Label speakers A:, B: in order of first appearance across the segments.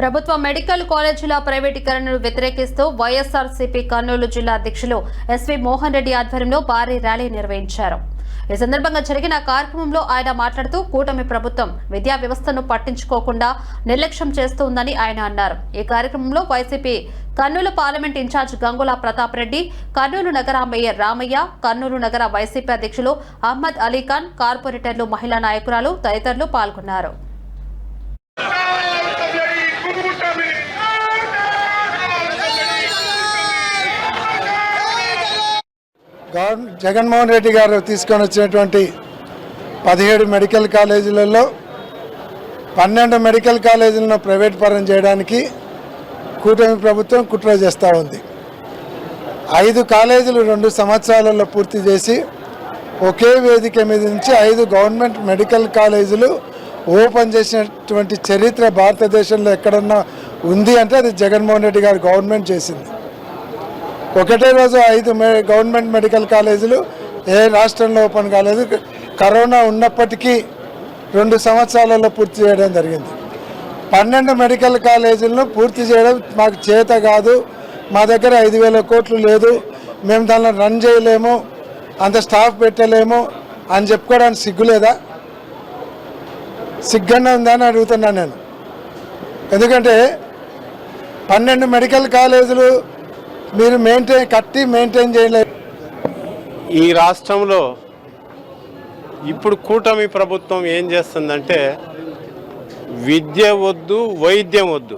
A: ప్రభుత్వ మెడికల్ కాలేజీల ప్రైవేటీకరణను వ్యతిరేకిస్తూ వైఎస్ఆర్సీపీ కర్నూలు జిల్లా అధ్యక్షులు ఎస్వి మోహన్ రెడ్డి ఆధ్వర్యంలో భారీ ర్యాలీ నిర్వహించారు. ఈ సందర్భంగా జరిగిన కార్యక్రమంలో ఆయన మాట్లాడుతూ కూటమి ప్రభుత్వం విద్యా వ్యవస్థను పట్టించుకోకుండా నిర్లక్ష్యం చేస్తోందని ఆయన అన్నారు. ఈ కార్యక్రమంలో వైసీపీ కర్నూలు పార్లమెంట్ ఇన్ఛార్జ్ గంగుల ప్రతాప్ రెడ్డి కర్నూలు నగర మేయర్ రామయ్య కర్నూలు నగర వైసీపీ అధ్యక్షులు అహ్మద్ అలీఖాన్ కార్పొరేటర్లు మహిళా నాయకురాలు తదితరులు పాల్గొన్నారు.
B: జగన్మోహన్ రెడ్డి గారు తీసుకొని వచ్చినటువంటి పదిహేడు మెడికల్ కాలేజీలలో పన్నెండు మెడికల్ కాలేజీలను ప్రైవేట్ పరం చేయడానికి కూటమి ప్రభుత్వం కుట్ర చేస్తూ ఉంది. ఐదు కాలేజీలు రెండు సంవత్సరాలలో పూర్తి చేసి ఒకే వేదిక మీద నుంచి ఐదు గవర్నమెంట్ మెడికల్ కాలేజీలు ఓపెన్ చేసినటువంటి చరిత్ర భారతదేశంలో ఎక్కడన్నా ఉంది అంటే అది జగన్మోహన్ రెడ్డి గారు గవర్నమెంట్ చేసింది. ఒకటే రోజు ఐదు గవర్నమెంట్ మెడికల్ కాలేజీలు ఏ రాష్ట్రంలో ఓపెన్ కాలేదు. కరోనా ఉన్నప్పటికీ రెండు సంవత్సరాలలో పూర్తి చేయడం జరిగింది. పన్నెండు మెడికల్ కాలేజీలను పూర్తి చేయడం మాకు చేత కాదు. మా దగ్గర ఐదు వేల కోట్లు లేదు. మేము దానిలో రన్ చేయలేము. అంత స్టాఫ్ పెట్టలేము అని చెప్పుకోవడానికి సిగ్గులేదా? సిగ్గన్న ఉందా అని అడుగుతున్నాను నేను. ఎందుకంటే పన్నెండు మెడికల్ కాలేజీలు మీరు మెయింటైన్ కట్టి మెయింటైన్ చేయలేదు.
C: ఈ రాష్ట్రంలో ఇప్పుడు కూటమి ప్రభుత్వం ఏం చేస్తుందంటే విద్య వద్దు వైద్యం వద్దు.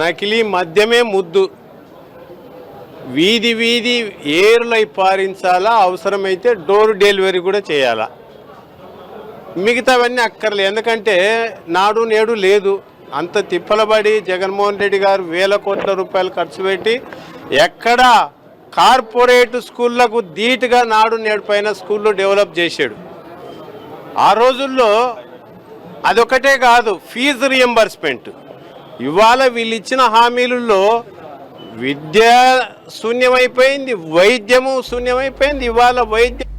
C: నకిలీ మద్యమే ముద్దు. వీధి వీధి ఏరులై పారించాలా అవసరమైతే డోర్ డెలివరీ కూడా చేయాలా. మిగతావన్నీ అక్కర్లేదు ఎందుకంటే నాడు నేడు లేదు. అంత తిప్పలబడి జగన్మోహన్ రెడ్డి గారు వేల కోట్ల రూపాయలు ఖర్చు పెట్టి ఎక్కడ కార్పొరేట్ స్కూళ్ళకు ధీటుగా నాడు నేడు పైన స్కూళ్ళు డెవలప్ చేశాడు. ఆ రోజుల్లో అదొకటే కాదు ఫీజు రియంబర్స్మెంట్ ఇవాళ వీళ్ళు ఇచ్చిన హామీలలో విద్య శూన్యమైపోయింది వైద్యము శూన్యమైపోయింది ఇవాళ వైద్య